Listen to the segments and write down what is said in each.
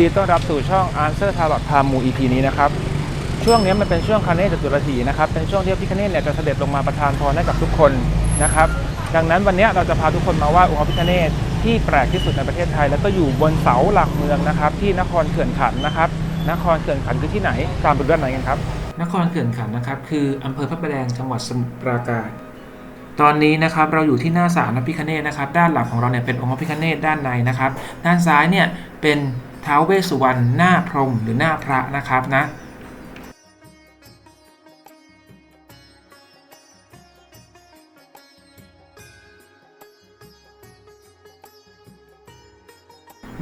ดีต้อนรับสู่ช่อง Answer Tarot p a m u EP นี้นะครับ ช่วงนี้มันเป็นช่วงคาเนจตุรถีนะครับ เป็นช่วงที่พระพิคเนตเนี่ยจะเสด็จลงมาประทานพรให้กับทุกคนนะครับ ดังนั้นวันนี้เราจะพาทุกคนมาไหว้องค์พระพิคเนตที่แปลกที่สุดในประเทศไทย แล้วก็อยู่บนเสาหลักเมืองนะครับ ที่นครเขื่อนขันนะครับ นครเขื่อนขันคือที่ไหน ตามไปดูด้านในกันครับ นครเขื่อนขันนะครับ คืออำเภอพระประแดงจังหวัดสมุทรปราการตอนนี้นะครับเราอยู่ที่หน้าศาลพระพิคเนตนะครับ ด้านหลังของเราเนี่ยเป็นองค์พระพิคเนตด้านในนะครับ ด้านซ้ายเนี่ยเป็น ท้าวเวสสุวรรณหน้าพรหมหรือหน้าพระนะครับนะ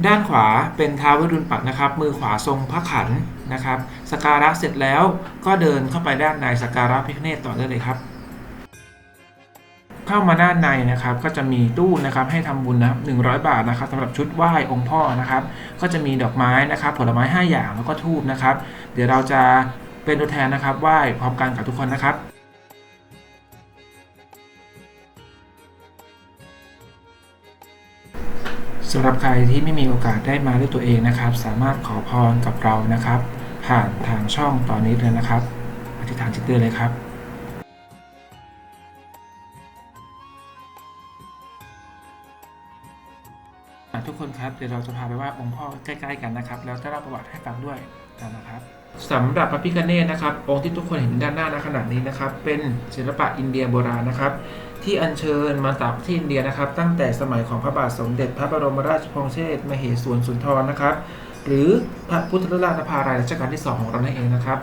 ด้านขวาเป็นท้าวเวรุณปักนะครับ มือขวาทรงพระขันนะครับสการะเสร็จแล้วก็เดินเข้าไปด้านในสการะพิคเนตต่อได้เลยครับ เข้ามาด้านในนะครับ ก็จะมีตู้นะครับให้ทำบุญนะครับ100บาทนะครับสำหรับชุดไหว้องค์พ่อนะครับ ก็จะมีดอกไม้นะครับ ผลไม้ 5 อย่างแล้วก็ทูบนะครับ เดี๋ยวเราจะเป็นตัวแทนนะครับไหว้พร้อมกันกับทุกคนนะครับสำหรับใครที่ไม่มีโอกาสได้มาด้วยตัวเองนะครับ สามารถขอพรกับเรานะครับ ผ่านทางช่องตอนนี้เลยนะครับ อธิษฐานจิตเตือนเลยครับ ทุกคนครับเดี๋ยวเราจะพาไปไหว่าองค์พ่อใกล้ๆกันนะครับแล้วจะเล่าประวัติให้ฟังด้วยกันนะครับสำหรับพระพิฆเนศนะครับ องค์ที่ทุกคนเห็นด้านหน้าณขณะนี้นะครับ เป็นศิลปะอินเดียโบราณนะครับ ที่อัญเชิญมาจากที่อินเดียนะครับ ตั้งแต่สมัยของพระบาทสมเด็จพระบรมราชโองเชษฐ์มเหสวนสุนทรนะครับ หรือพระพุทธราชนภารายรัชกาลที่ 2 ของเรานั่นเองนะครับ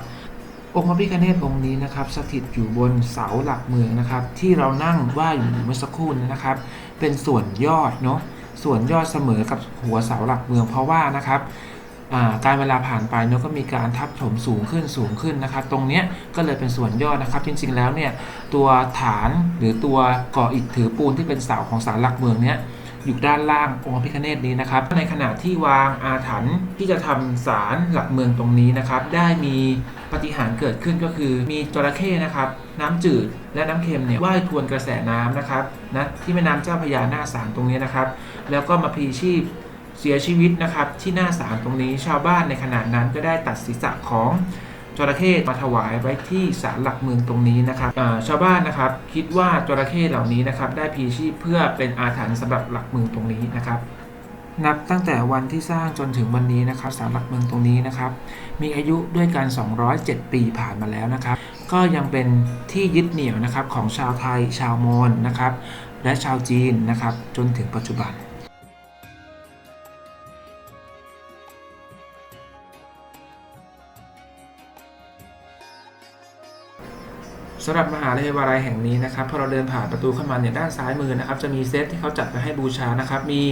องค์พระพิฆเนศองค์นี้นะครับสถิตอยู่บนเสาหลักเมืองนะครับ ที่เรานั่งไหว้อยู่เมื่อสักครู่นะครับ เป็นส่วนยอดเนาะ ส่วนยอดเสมอกับหัวเสาหลักเมืองเพราะว่านะครับาการเวลาผ่านไปเนาะก็มีการทับถมสูงขึ้นสูงขึ้นนะครับ ตรงนี้ก็เลยเป็นส่วนยอดนะครับ จริงๆแล้วเนี่ยตัวฐานหรือตัวก่ออิฐถือปูนที่เป็นเสาของศาลหลักเมืองเนี้ยอยู่ด้านล่างองค์พระพิฆเนศนี้นะครับ ในขณะที่วางอาถรรพ์ที่จะทำศาลหลักเมืองตรงนี้นะครับ ได้มีปฏิหารเกิดขึ้นก็คือมีจระเข้นะครับ น้ำจืด และน้ำเค็มเนี่ยว่ายทวนกระแสน้ำนะครับนะที่แม่น้ำเจ้าพยาหน้าศาลตรงนี้นะครับ แล้วก็มาพีชีพเสียชีวิตนะครับ ที่หน้าศาลตรงนี้ชาวบ้านในขณะนั้นก็ได้ตัดศีรษะของจระเข้มาถวายไว้ที่ศาลหลักเมืองตรงนี้นะครับชาวบ้านนะครับคิดว่าจระเข้เหล่านี้นะครับได้พีชีพเพื่อเป็นอาถรรพ์สำหรับหลักเมืองตรงนี้นะครับ นับตั้งแต่วันที่สร้างจนถึงวันนี้นะครับศาลหลักเมืองตรงนี้นะครับ มีอายุด้วยกัน 207 ปีผ่านมาแล้วนะครับ ก็ยังเป็นที่ยึดเหนี่ยวนะครับของชาวไทยชาวมอญนะครับ และชาวจีนนะครับ จนถึงปัจจุบัน สำหรับมหาวิทยาลัยแห่งนี้นะครับพอเราเดินผ่านประตูเข้ามาเนี่ยด้านซ้ายมือนะครับจะมีเซตที่เขาจัดไว้ให้บูชานะครับมี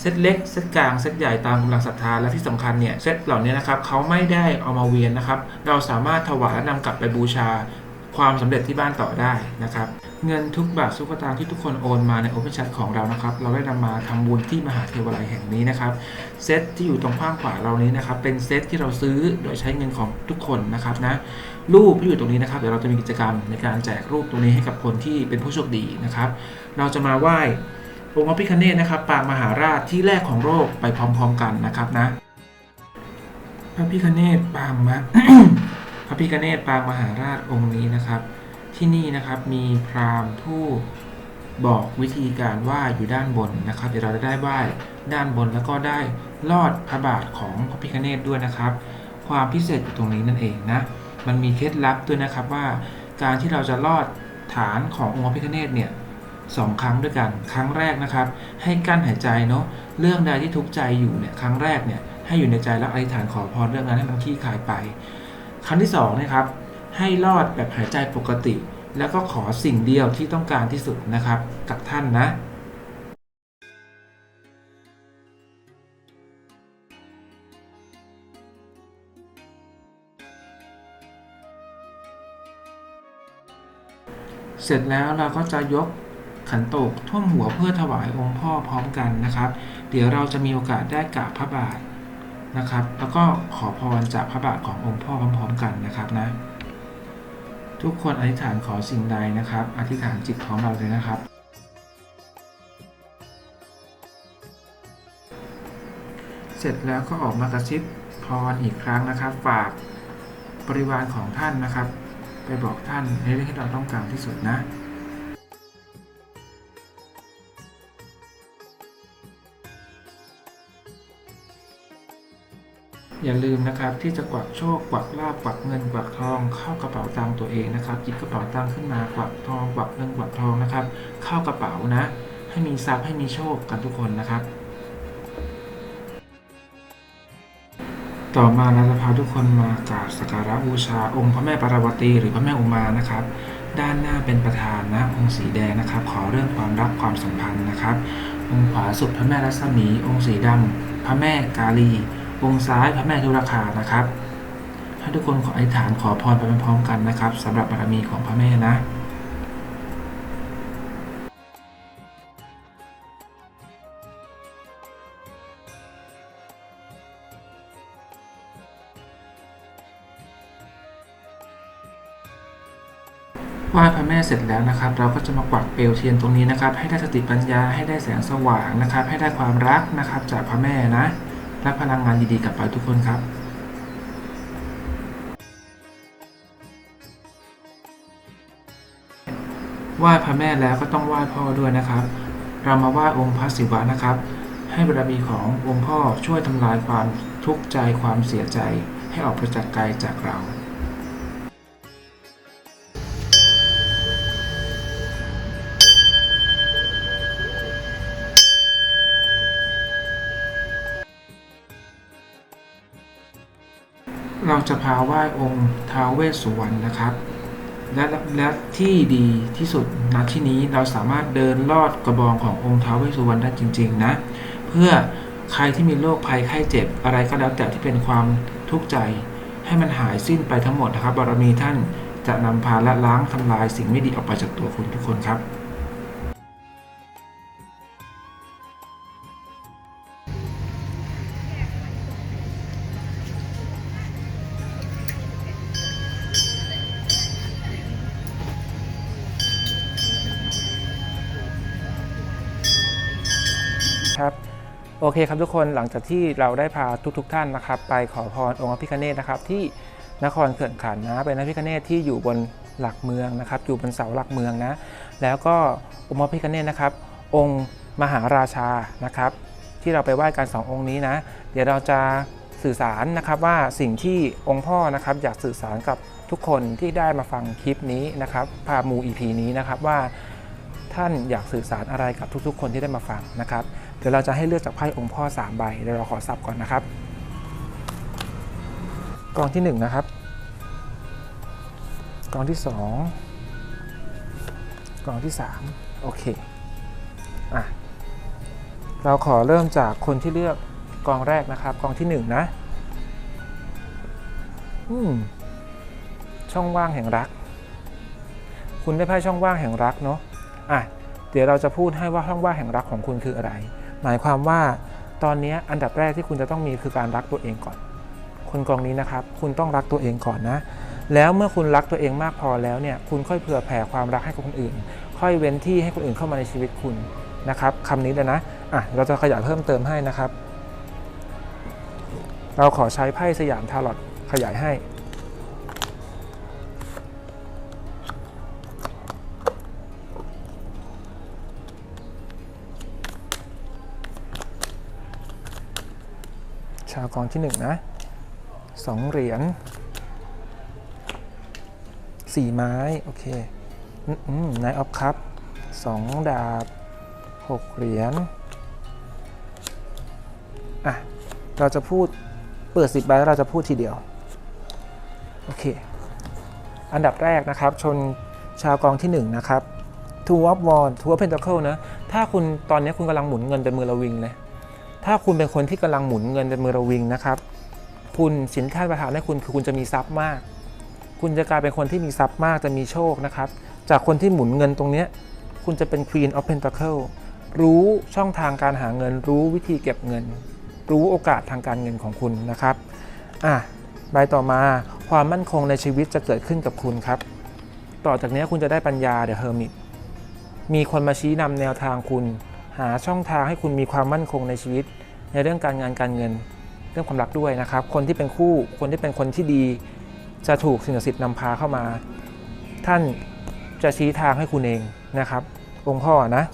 เซตเล็กเซตกลางเซตใหญ่ตามกำลังศรัทธาและที่สำคัญเนี่ยเซตเหล่านี้นะครับเขาไม่ได้เอามาเวียนนะครับ เราสามารถถวายและนำกลับไปบูชาความสำเร็จที่บ้านต่อได้นะครับ เงินทุกบาททุกสตางค์ที่ทุกคนโอนมาในโอเพนแชทของเรานะครับ เราได้นำมาทำบุญที่มหาเทวาลัยแห่งนี้นะครับเซตที่อยู่ตรงข้างขวาเรานี้นะครับ เป็นเซตที่เราซื้อโดยใช้เงินของทุกคนนะครับนะรูปที่อยู่ตรงนี้นะครับเดี๋ยวเราจะมีกิจกรรมในการแจกรูปตรงนี้ให้กับคนที่เป็นผู้โชคดีนะครับ เราจะมาไหว้องค์พระพิฆเนศนะครับ ปางมหาราชที่แรกของโลกไปพร้อม ๆ กันนะครับนะ พระพิฆเนศปางมะพระพิฆเนศปางมหาราชองค์นี้นะครับ ที่นี่นะครับมีพราหมณ์ผู้บอกวิธีการไหว้อยู่ด้านบนนะครับ เดี๋ยวเราจะได้ไหว้ด้านบนแล้วก็ได้ลอดพระบาทของพระพิฆเนศด้วยนะครับ ความพิเศษอยู่ตรงนี้นั่นเองนะ มันมีเคล็ดลับด้วยนะครับว่าการที่เราจะลอดฐานขององค์พระพิฆเนศเนี่ยสองครั้งด้วยกัน ครั้งแรกนะครับ ให้กั้นหายใจเนาะเรื่องใดที่ทุกข์ใจอยู่เนี่ยครั้งแรกเนี่ยให้อยู่ในใจแล้วอธิษฐานขอพรเรื่องนั้นให้มันคลี่คลายไป ครั้งที่สองนะครับ ให้รอดแบบหายใจปกติ แล้วก็ขอสิ่งเดียวที่ต้องการที่สุดนะครับ กับท่านนะเสร็จแล้วเราก็จะยกขันโตกท่วมหัวเพื่อถวายองค์พ่อพร้อมกันนะครับ เดี๋ยวเราจะมีโอกาสได้กราบพระบาทนะครับ แล้วก็ขอพรจากพระบาทขององค์พ่อพร้อมๆกันนะครับนะ ทุกคนอธิษฐานขอสิ่งใดนะครับ อธิษฐานจิตของเราเลยนะครับ เสร็จแล้วก็ออกมากระซิบพรอีกครั้งนะครับ ฝากบริวารของท่านนะครับ ไปบอกท่านในเรื่องที่เราต้องการที่สุดนะ อย่าลืมนะครับที่จะกวักโชคกวักลาบกวักเงินกวักทอง เข้ากระเป๋าตังค์ตัวเองนะครับหยิบกระเป๋าตังค์ขึ้นมากวักทองกวักเงินกวักทองนะครับ เข้ากระเป๋านะ ให้มีทรัพย์ให้มีโชคกันทุกคนนะครับ ต่อมาเราจะพาทุกคนมากราบสักการะบูชา องค์พระแม่ปารวตีหรือพระแม่อุมานะครับด้านหน้าเป็นประธานนะองค์สีแดงนะครับ ขอเรื่องความรักความสัมพันธ์นะครับ องค์ขวาสุดพระแม่รัศมี องค์สีดำพระแม่กาลี องค์ซ้ายพระแม่ธุรคานะครับให้ทุกคนขออธิษฐานขอพรไปพร้อมๆกันนะครับสำหรับบารมีของพระแม่นะไหว้พระแม่เสร็จแล้วนะครับ เราก็จะมากวักเปลวเทียนตรงนี้นะครับ ให้ได้สติปัญญาให้ได้แสงสว่างนะครับ ให้ได้ความรักนะครับ จากพระแม่นะ และพลังงานดีๆกลับไปทุกคนครับไหว้พระแม่แล้วก็ต้องไหว้พ่อด้วยนะครับ เรามาไหว้องค์พระศิวะนะครับ ให้บารมีขององค์พ่อช่วยทำลายความทุกข์ใจความเสียใจ ให้ออกไปจากกายจากเรา เราจะพาไหว้องค์ท้าวเวสสุวรรณนะครับ และและที่ดีที่สุดณที่นี้เราสามารถเดินลอดกระบองขององค์ท้าวเวสสุวรรณได้จริง ๆ นะ เพื่อใครที่มีโรคภัยไข้เจ็บอะไรก็แล้วแต่ที่เป็นความทุกข์ใจ ให้มันหายสิ้นไปทั้งหมดนะครับบารมีท่านจะนำพาและล้างทำลายสิ่งไม่ดีออกไปจากตัวคุณทุกคนครับ ครับโอเคครับทุกคนหลังจากที่เราได้พาทุกๆทท่านนะครับ ไปขอพรองค์พระพิฆเนศนะครับ ที่นครเขื่อนขันนะเป็นพระพิฆเนศที่อยู่บนหลักเมืองนะครับ อยู่บนเสาหลักเมืองนะ แล้วก็องค์พระพิฆเนศนะครับ องค์มหาราชานะครับ ที่เราไปไหว้กันสององค์นี้นะ เดี๋ยวเราจะสื่อสารนะครับว่าสิ่งที่องค์พ่อนะครับ อยากสื่อสารกับทุกคนที่ได้มาฟังคลิปนี้นะครับพามู EP นี้นะครับว่า ท่านอยากสื่อสารอะไรกับทุกๆ คนที่ได้มาฟังนะครับ เดี๋ยวเราจะให้เลือกจากไพ่องค์พ่อ 3 ใบเดี๋ยวเราขอสับก่อนนะครับกองที่ 1 นะครับกองที่ 2กองที่ 3 โอเคอะเราขอเริ่มจากคนที่เลือกกองแรกนะครับกองที่ 1 นะอืมช่องว่างแห่งรัก คุณได้ไพ่ช่องว่างแห่งรักเนาะ อะเดี๋ยวเราจะพูดให้ว่าช่องว่างแห่งรักของคุณคืออะไร หมายความว่าตอนนี้อันดับแรกที่คุณจะต้องมีคือการรักตัวเองก่อน คนกองนี้นะครับ คุณต้องรักตัวเองก่อนนะ แล้วเมื่อคุณรักตัวเองมากพอแล้วเนี่ย คุณค่อยเผื่อแผ่ความรักให้กับคนอื่น ค่อยเว้นที่ให้คนอื่นเข้ามาในชีวิตคุณนะครับคำนี้เลยนะ อะ เราจะขยายเพิ่มเติมให้นะครับ เราขอใช้ไพ่สยามทาร์ลอตขยายให้ ชาวกองที่หนึ่งนะสองเหรียญสี่ไม้ โอเคนายออฟคัพสองดาบหกเหรียญอะ เราจะพูดเปิดสิบใบแล้วเราจะพูดทีเดียว โอเค อันดับแรกนะครับ ชนชาวกองที่หนึ่งนะครับทูวอฟวอนทูวอฟเพนตเคิลนะ ถ้าคุณตอนนี้คุณกำลังหมุนเงินเป็นมือระวิงเลย ถ้าคุณเป็นคนที่กำลังหมุนเงินเป็นมือระวิงนะครับ คุณสินค้าประทานให้คุณคือคุณจะมีทรัพย์มาก คุณจะกลายเป็นคนที่มีทรัพย์มากจะมีโชคนะครับ จากคนที่หมุนเงินตรงนี้คุณจะเป็น Queen of Pentacle รู้ช่องทางการหาเงิน รู้วิธีเก็บเงิน รู้โอกาสทางการเงินของคุณนะครับอะใบต่อมาความมั่นคงในชีวิตจะเกิดขึ้นกับคุณครับ ต่อจากนี้คุณจะได้ปัญญาเดอะเฮอร์มิตมีคนมาชี้นำแนวทางคุณ หาช่องทางให้คุณมีความมั่นคงในชีวิต ในเรื่องการงานการเงิน เรื่องความรักด้วยนะครับ คนที่เป็นคู่คนที่เป็นคนที่ดี จะถูกสิ่งศักดิ์สิทธิ์นำพาเข้ามา ท่านจะชี้ทางให้คุณเองนะครับ องค์พ่อนะ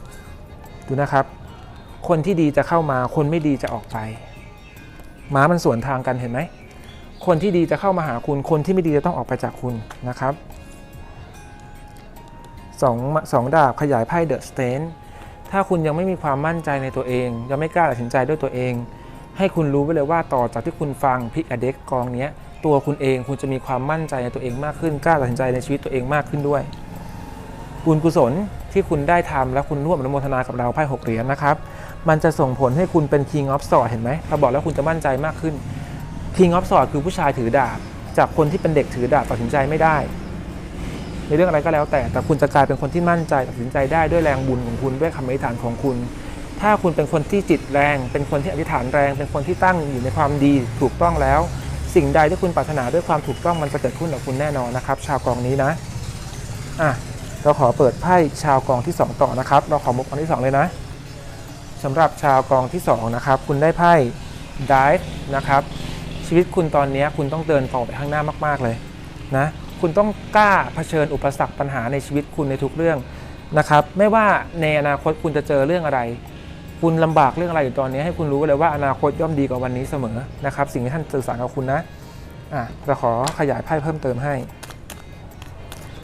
ดูนะครับ คนที่ดีจะเข้ามา คนไม่ดีจะออกไปม้ามันสวนทางกันเห็นไหมคนที่ดีจะเข้ามาหาคุณ คนที่ไม่ดีจะต้องออกไปจากคุณนะครับสองสองดาบขยายไพ่เดอะสเตน ถ้าคุณยังไม่มีความมั่นใจในตัวเอง ยังไม่กล้าตัดสินใจด้วยตัวเอง ให้คุณรู้ไว้เลยว่าต่อจากที่คุณฟังพิกอเด็กกองนี้ตัวคุณเองคุณจะมีความมั่นใจในตัวเองมากขึ้นกล้าตัดสินใจในชีวิตตัวเองมากขึ้นด้วย บุญกุศลที่คุณได้ทำและคุณร่วมอนุโมทนากับเราไพ่หกเหรียญนะครับ มันจะส่งผลให้คุณเป็น King of Swords เห็นไหมเราบอกแล้วคุณจะมั่นใจมากขึ้น King of Swords คือผู้ชายถือดาบ จากคนที่เป็นเด็กถือดาบตัดสินใจไม่ได้ ในเรื่องอะไรก็แล้วแต่ แต่คุณจะกลายเป็นคนที่มั่นใจตัดสินใจได้ด้วยแรงบุญของคุณด้วยคำอธิษฐานของคุณ ถ้าคุณเป็นคนที่จิตแรง เป็นคนที่อธิษฐานแรง เป็นคนที่ตั้งอยู่ในความดีถูกต้องแล้ว สิ่งใดที่คุณปรารถนาด้วยความถูกต้องมันจะเกิดขึ้นกับคุณแน่นอนนะครับ ชาวกองนี้นะอะเราขอเปิดไพ่ชาวกองที่ 2 ต่อนะครับ เราขอมุกกองที่ 2 เลยนะสำหรับชาวกองที่ 2 นะครับ คุณได้ไพ่ dive นะครับชีวิตคุณตอนนี้คุณต้องเดินต่อไปข้างหน้ามาก ๆ เลยนะ คุณต้องกล้าเผชิญอุปสรรคปัญหาในชีวิตคุณในทุกเรื่องนะครับ ไม่ว่าในอนาคตคุณจะเจอเรื่องอะไร คุณลำบากเรื่องอะไรอยู่ตอนนี้ให้คุณรู้เลยว่าอนาคตย่อมดีกว่าวันนี้เสมอนะครับ สิ่งที่ท่านสื่อสารกับคุณนะอะเราขอขยายไพ่เพิ่มเติมให้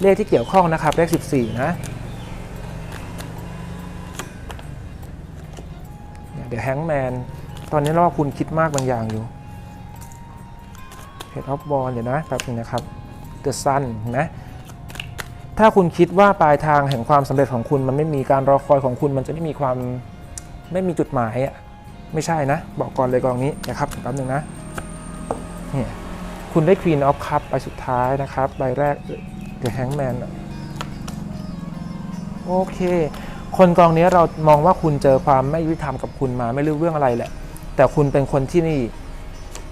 เลขที่เกี่ยวข้องนะครับ เลข 14 นะเดี๋ยวแฮงแมนตอนนี้เราว่าคุณคิดมากบางอย่างอยู่เฮดออฟบอลเดี๋ยวนะแป๊บนึงนะครับ The Sun นะถ้าคุณคิดว่าปลายทางแห่งความสำเร็จของคุณ มันไม่มีการรอคอยของคุณ มันจะไม่มีความไม่มีจุดหมายอะไม่ใช่นะ บอกก่อนเลยกองนี้นะครับแป๊บนึงนะเนี่ยคุณได้ Queen of Cup ใบสุดท้ายนะครับใบแรก The Hangman โอเค คนกองนี้เรามองว่าคุณเจอความไม่ยุติธรรมกับคุณมาไม่รู้เรื่องอะไรแหละ แต่คุณเป็นคนที่นี่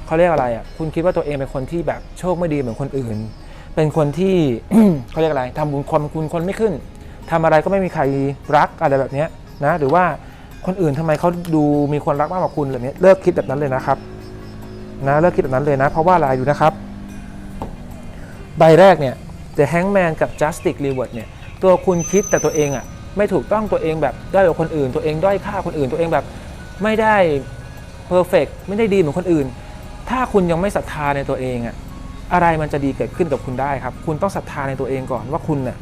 เขาเรียกอะไรอะคุณคิดว่าตัวเองเป็นคนที่แบบโชคไม่ดีเหมือนคนอื่น เป็นคนที่ เขาเรียกอะไรทำบุญคนคุณคนไม่ขึ้นทำอะไรก็ไม่มีใครรักอะไรแบบเนี้ยนะหรือว่าคนอื่นทำไมเขาดูมีคนรักมากกว่าคุณแบบนี้เลิกคิดแบบนั้นเลยนะครับนะเลิกคิดแบบนั้นเลยนะ เพราะว่าอะไรอยู่นะครับ ใบแรกเนี่ย The Hangman กับ Justice Reward เนี่ยตัวคุณคิดแต่ตัวเองอะไม่ถูกต้องตัวเองแบบด้อยกว่าคนอื่น ตัวเองด้อยค่าคนอื่น ตัวเองแบบไม่ได้ perfect ไม่ได้ดีเหมือนคนอื่น ถ้าคุณยังไม่ศรัทธาในตัวเองอะ อะไรมันจะดีเกิดขึ้นกับคุณได้ครับ คุณต้องศรัทธาในตัวเองก่อนว่าคุณน่ะ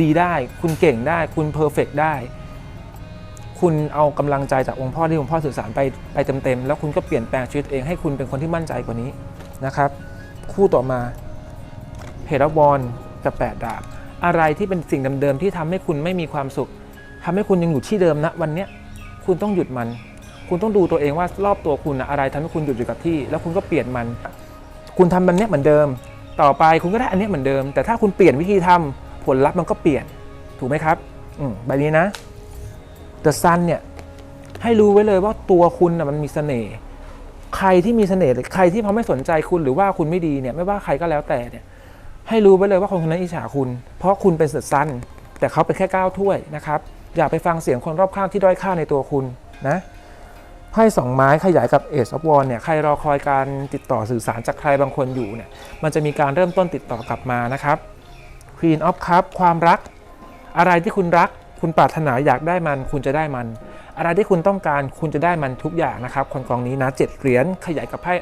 ดีได้ คุณเก่งได้ คุณเพอร์เฟกได้ คุณเอากำลังใจจากองค์พ่อที่องค์พ่อสื่อสารไปไปเต็มๆแล้วคุณก็เปลี่ยนแปลงชีวิตเองให้คุณเป็นคนที่มั่นใจกว่านี้นะครับ คู่ต่อมาเฮดบอลกับแปดดาบ อะไรที่เป็นสิ่งเดิมๆที่ทำให้คุณไม่มีความสุขทำให้คุณยังอยู่ที่เดิมนะวันเนี้ยคุณต้องหยุดมัน คุณต้องดูตัวเองว่ารอบตัวคุณนะอะไรทำให้คุณหยุดอยู่กับที่ แล้วคุณก็เปลี่ยนมัน คุณทำแบบเนี้ยเหมือนเดิม ต่อไปคุณก็ได้อันเนี้ยเหมือนเดิม แต่ถ้าคุณเปลี่ยนวิธีทำผลลัพธ์มันก็เปลี่ยนถูกไหมครับอืมใบนี้นะ The Sun เนี่ยให้รู้ไว้เลยว่าตัวคุณนะมันมีเสน่ห์ใครที่มีเสน่ห์ใครที่เขาไม่สนใจคุณหรือว่าคุณไม่ดีเนี่ยไม่ว่าใครก็แล้วแต่เนี่ยให้รู้ไว้เลยว่าคนคนนั้นอิจฉาคุณ เพราะคุณเป็นเสือซันแต่เขาเป็นแค่ก้าวถ้วยนะครับอย่าไปฟังเสียงคนรอบข้างที่ด้อยค่าในตัวคุณนะ ไพ่สองไม้ขยายกับเอ e อ f ว a นเนี่ยใครรอคอยการติดต่อสื่อสารจากใครบางคนอยู่เนี่ยมันจะมีการเริ่มต้นติดต่อกลับมานะครับ Queen of Cup ความรัก อะไรที่คุณรัก คุณปรารถนาอยากได้มัน คุณจะได้มัน อะไรที่คุณต้องการคุณจะได้มันทุกอย่างนะครับคนกองนี้นะเจ็ดเหรียญขยายกับไพ่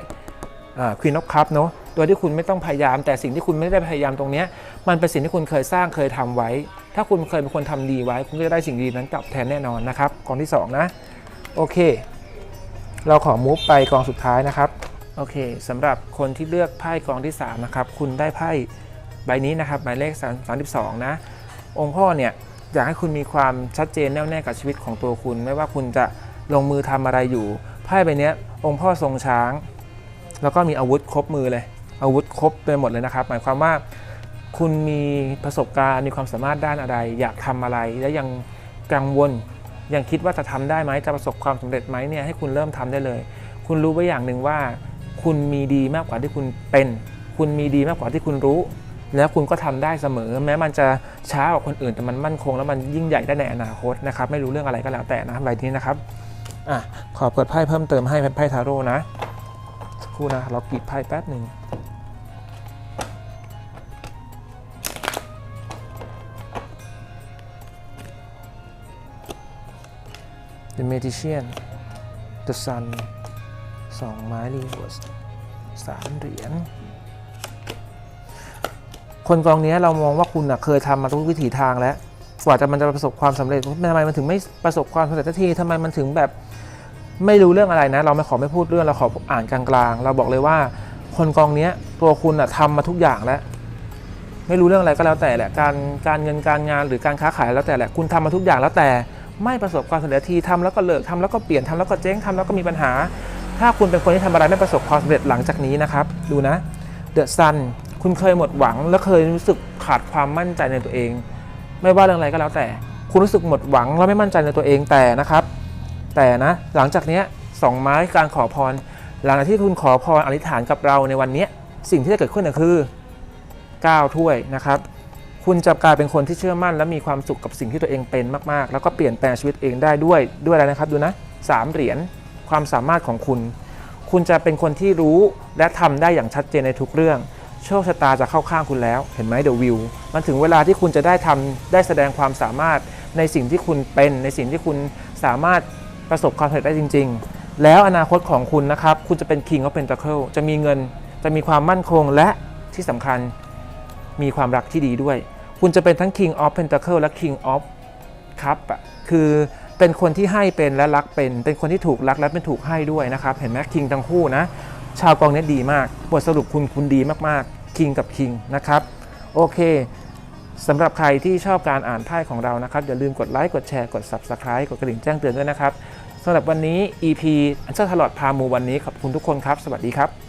ควีนอ of Cup เนอะโดยที่คุณไม่ต้องพยายาม แต่สิ่งที่คุณไม่ได้พยายามตรงนี้มันเป็นสิ่งที่คุณเคยสร้างเคยทำไว้ ถ้าคุณเคยเป็นคนทำดีไว้ คุณก็จะได้สิ่งดีนั้นกลับแทนแน่นอนนะครับกองที่สองนะ โอเค เราขอมูฟไปกองสุดท้ายนะครับ โอเคสำหรับคนที่เลือกไพ่กองที่ 3 นะครับ คุณได้ไพ่ใบนี้นะครับหมายเลข32 นะ องค์พ่อเนี่ยอยากให้คุณมีความชัดเจนแน่วแน่กับชีวิตของตัวคุณ ไม่ว่าคุณจะลงมือทำอะไรอยู่ไพ่ใบนี้องค์พ่อทรงช้าง แล้วก็มีอาวุธครบมือเลย อาวุธครบไปหมดเลยนะครับ หมายความว่าคุณมีประสบการณ์มีความสามารถด้านอะไร อยากทำอะไรและยังกังวล ยังคิดว่าจะทำได้ไหมจะประสบความสำเร็จไหมเนี่ยให้คุณเริ่มทำได้เลย คุณรู้ไว้อย่างหนึ่งว่า คุณมีดีมากกว่าที่คุณเป็น คุณมีดีมากกว่าที่คุณรู้ แล้วคุณก็ทำได้เสมอ แม้มันจะช้ากว่าคนอื่นแต่มันมั่นคง แล้วมันยิ่งใหญ่ได้ในอนาคตนะครับ ไม่รู้เรื่องอะไรก็แล้วแต่นะใบนี้นะครับอะขอเปิดไพ่เพิ่มเติมให้เป็นไพ่ทาโร่นะสักครู่นะเรากรีดไพ่แป๊บหนึ่ง The Magician The Sun สองไม้รีเวิร์สสามเหรียญคนกองนี้เรามองว่าคุณนะเคยทำมาทุกวิถีทางแล้ว กว่าจะมันจะประสบความสำเร็จทำไมมันถึงไม่ประสบความสำเร็จสักทีทำไมมันถึงแบบไม่รู้เรื่องอะไรนะ เราไม่ขอไม่พูดเรื่องเราขออ่านกลางๆ เราบอกเลยว่า คนกองนี้ตัวคุณอะทำมาทุกอย่างแล้ว ไม่รู้เรื่องอะไรก็แล้วแต่แหละการการเงินการงานหรือการค้าขายแล้วแต่แหละคุณทำมาทุกอย่างแล้วแต่ ไม่ประสบความสำเร็จทีทำแล้วก็เลิกทำแล้วก็เปลี่ยนทำแล้วก็เจ๊งทำแล้วก็มีปัญหา ถ้าคุณเป็นคนที่ทำอะไรไม่ประสบความสำเร็จหลังจากนี้นะครับ ดูนะเดอะซันคุณเคยหมดหวัง และเคยรู้สึกขาดความมั่นใจในตัวเอง ไม่ว่าเรื่องอะไรก็แล้วแต่ คุณรู้สึกหมดหวังและไม่มั่นใจในตัวเองแต่นะครับ แต่นะหลังจากนี้สองไม้การขอพร หลังจากที่คุณขอพรอธิษฐานกับเราในวันนี้สิ่งที่จะเกิดขึ้นก็คือ 9 ถ้วยนะครับ คุณจะกลายเป็นคนที่เชื่อมั่น และมีความสุขกับสิ่งที่ตัวเองเป็นมากๆ แล้วก็เปลี่ยนแปลงชีวิตเองได้ด้วยด้วยอะไรนะครับดูนะสามเหรียญความสามารถของคุณ คุณจะเป็นคนที่รู้และทำได้อย่างชัดเจนในทุกเรื่อง โชคชะตาจะเข้าข้างคุณแล้วเห็นไหมเดอะวิวมันถึงเวลาที่คุณจะได้ทำได้แสดงความสามารถในสิ่งที่คุณเป็น ในสิ่งที่คุณสามารถประสบความสำเร็จได้จริง ๆ แล้วอนาคตของคุณนะครับ คุณจะเป็น King of Pentacle จะมีเงิน จะมีความมั่นคงและที่สำคัญ มีความรักที่ดีด้วย คุณจะเป็นทั้ง King of Pentacle และ King of Cup อะคือเป็นคนที่ให้เป็นและรักเป็น เป็นคนที่ถูกรักและเป็นถูกให้ด้วยนะครับ เห็นไหม King ทั้งคู่นะ ชาวกองเนี้ดีมาก บทสรุปคุณคุณดีมากๆ King กับ King นะครับ โอเคสำหรับใครที่ชอบการอ่านไพ่ของเรานะครับ อย่าลืมกดไลค์กดแชร์กด Subscribe กดกระดิ่งแจ้งเตือนด้วยนะครับสำหรับวันนี้ EP อันเซอร์ทลอดพามูวันนี้ขอบคุณทุกคนครับ สวัสดีครับ